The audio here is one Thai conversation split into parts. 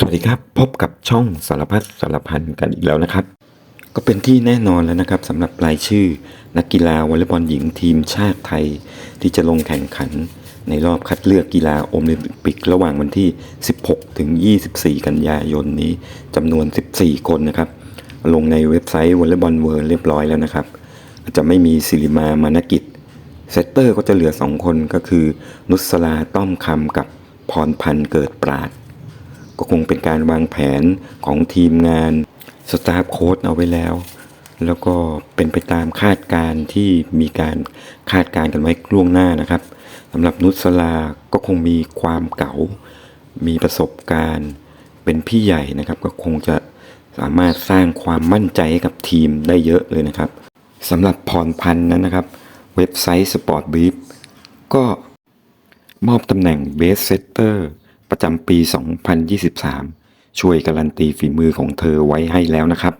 สวัสดีครับ พบกับช่องสารพัดสารพันกันอีกแล้วนะครับ ก็เป็นที่แน่นอนแล้วนะครับสำหรับรายชื่อ นักกีฬาวอลเลย์บอลหญิงทีมชาติไทย ที่จะลงแข่งขันในรอบคัดเลือกกีฬาโอลิมปิกระหว่างวันที่ 16 ถึง 24 กันยายนนี้จำนวน 14 คนนะครับ ลงในเว็บไซต์วอลเลย์บอลเวิร์เรียบร้อยแล้วนะครับอาจจะไม่มีศิริมามานกิจเซตเตอร์ก็จะเหลือ 2 คนก็คือ นุสลาต้อมคำกับพรพันธ์เกิดปราด ก็คงเป็นการวางแผนของทีมงานสตาฟโค้ดเอาไว้แล้ว แล้วก็เป็นไปตามคาดการ์ที่มีการคาดการ์กันไว้ล่วงหน้านะครับสำหรับนุสลาก็คงมีความเก๋ามีประสบการณ์เป็นพี่ใหญ่นะครับ ก็คงจะสามารถสร้างความมั่นใจให้กับทีมได้เยอะเลยนะครับสำหรับพรพันธ์นั้นนะครับ เว็บไซต์ Sport Brief ก็มอบตำแหน่งเบสเซตเตอร์ ประจำปี 2023 ช่วยการันตีฝีมือของเธอไว้ให้แล้วนะครับ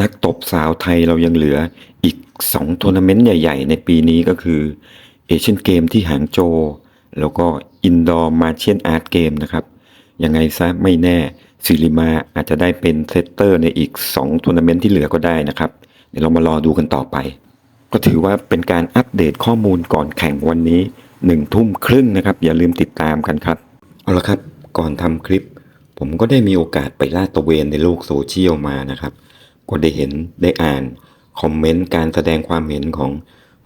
นักตบสาวไทยเรายังเหลืออีก 2 ทัวร์นาเมนต์ใหญ่ ๆ ในปีนี้ก็คือเอเชียนเกมที่หางโจ แล้วก็อินดอร์มาเชียนอาร์ตเกมนะครับ ยังไงซะไม่แน่ซิริมาอาจจะได้เป็นเซตเตอร์ในอีก 2 ทัวร์นาเมนต์ที่เหลือก็ได้นะครับ เดี๋ยวเรามารอดูกันต่อไป ก็ถือว่าเป็นการอัปเดตข้อมูลก่อนแข่งวันนี้หนึ่งทุ่มครึ่งนะครับ อย่าลืมติดตามกันครับ เอาละครับก่อนทำคลิป ผมก็ได้มีโอกาสไปลาดตระเวนในโลกโซเชียลมานะครับ ก็ได้เห็นได้อ่านคอมเมนต์การแสดงความเห็นของ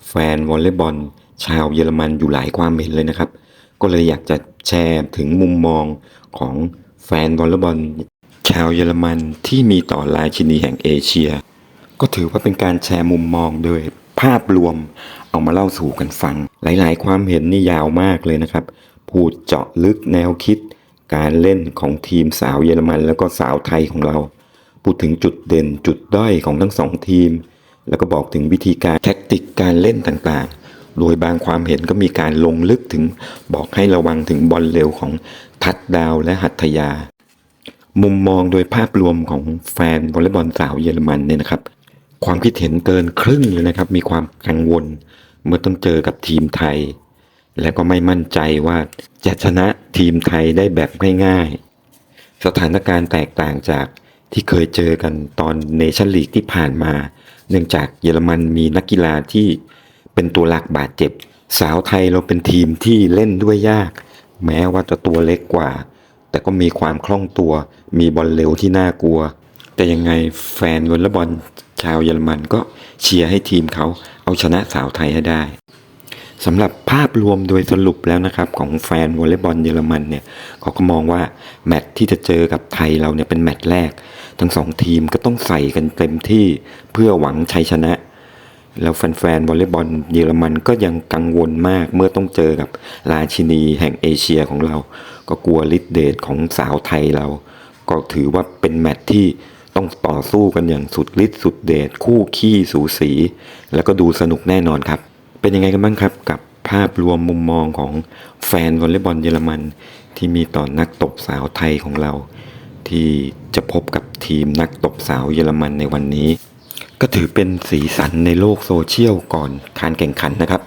แฟนวอลเลย์บอลชาวเยอรมันอยู่หลายความเห็นเลยนะครับ ก็เลยอยากจะแชร์ถึงมุมมองของแฟนวอลเลย์บอลชาวเยอรมันที่มีต่อราชินีแห่งเอเชีย ก็ถือว่าเป็นการแชร์มุมมองโดยภาพรวมเอามาเล่าสู่กันฟัง หลาย ๆ ความเห็นนี่ยาวมากเลยนะครับ พูดเจาะลึกแนวคิด การเล่นของทีมสาวเยอรมัน แล้วก็สาวไทยของเรา พูดถึงจุดเด่นจุดด้อยของทั้งสองทีม แล้วก็บอกถึงวิธีการแท็กติกการเล่นต่างๆ โดยบางความเห็นก็มีการลงลึกถึงบอกให้ระวังถึงบอลเร็วของทัดดาวและหัตถยา มุมมองโดยภาพรวมของแฟนวอลเลย์บอลสาวเยอรมันเนี่ยนะครับ ความคิดเห็นเกินครึ่งเลยนะครับ มีความกังวล เมื่อต้องเจอกับทีมไทย และก็ไม่มั่นใจว่าจะชนะทีมไทยได้แบบง่ายๆ สถานการณ์แตกต่างจากที่เคยเจอกันตอนเนชั่นลีกที่ผ่านมา เนื่องจากเยอรมันมีนักกีฬาที่เป็นตัวหลักบาดเจ็บ สาวไทยเราเป็นทีมที่เล่นด้วยยาก แม้ว่าจะตัวเล็กกว่า แต่ก็มีความคล่องตัว มีบอลเร็วที่น่ากลัว แต่ยังไงแฟนวอลเลย์บอลชาวเยอรมันก็เชียร์ให้ทีมเขาเอาชนะสาวไทยให้ได้ สำหรับภาพรวมโดยสรุปแล้วนะครับ ของแฟนวอลเลย์บอลเยอรมันเนี่ยเขาก็มองว่าแมตช์ที่จะเจอกับไทยเราเนี่ยเป็นแมตช์แรก ทั้งสองทีมก็ต้องใส่กันเต็มที่เพื่อหวังชัยชนะ แล้วแฟนๆวอลเลย์บอลเยอรมันก็ยังกังวลมากเมื่อต้องเจอกับราชินีแห่งเอเชียของเรา ก็กลัวฤทธิ์เดชของสาวไทยเรา ก็ถือว่าเป็นแมตช์ที่ต้องต่อสู้กันอย่างสุดฤทธิ์สุดเดชคู่ขี้สูสี แล้วก็ดูสนุกแน่นอนครับ เป็นยังไงกันบ้างครับกับภาพรวมมุมมองของแฟนวอลเลย์บอลเยอรมัน ที่มีต่อนักตบสาวไทยของเรา ที่จะพบกับทีมนักตบสาวเยอรมันในวันนี้ ก็ถือเป็นสีสันในโลกโซเชียลก่อนการแข่งขันนะครับ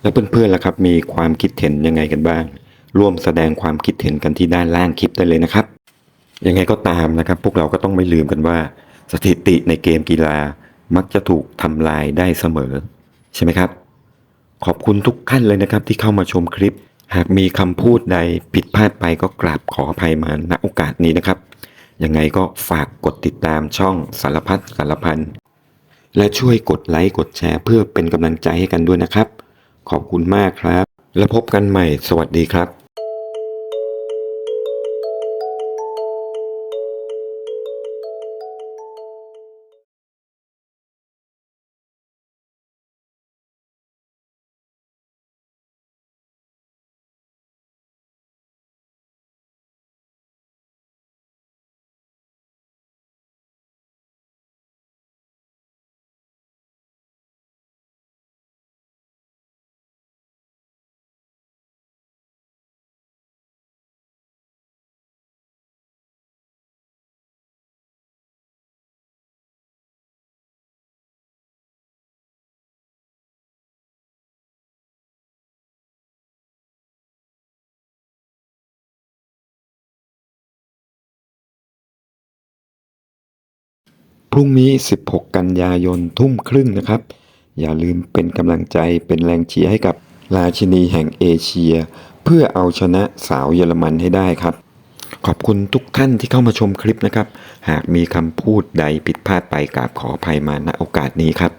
แล้วเพื่อนๆล่ะครับมีความคิดเห็นยังไงกันบ้าง ร่วมแสดงความคิดเห็นกันที่ด้านล่างคลิปได้เลยนะครับยังไงก็ตามนะครับ พวกเราก็ต้องไม่ลืมกันว่า สถิติในเกมกีฬามักจะถูกทำลายได้เสมอ ใช่ไหมครับ ขอบคุณทุกท่านเลยนะครับที่เข้ามาชมคลิป หากมีคำพูดใดผิดพลาดไปก็กราบขออภัยมาณโอกาสนี้นะครับยังไงก็ฝากกดติดตามช่องสารพัดสารพันและช่วยกดไลค์กดแชร์เพื่อเป็นกำลังใจให้กันด้วยนะครับ ขอบคุณมากครับ แล้วพบกันใหม่สวัสดีครับ รุ่งนี้ 16 กันยายนทุ่มครึ่งนะครับ อย่าลืมเป็นกำลังใจเป็นแรงเชียร์ให้กับราชินีแห่งเอเชีย เพื่อเอาชนะสาวเยอรมันให้ได้ครับ ขอบคุณทุกท่านที่เข้ามาชมคลิปนะครับ หากมีคำพูดใดผิดพลาดไปกราบขออภัยมาณโอกาสนี้ครับ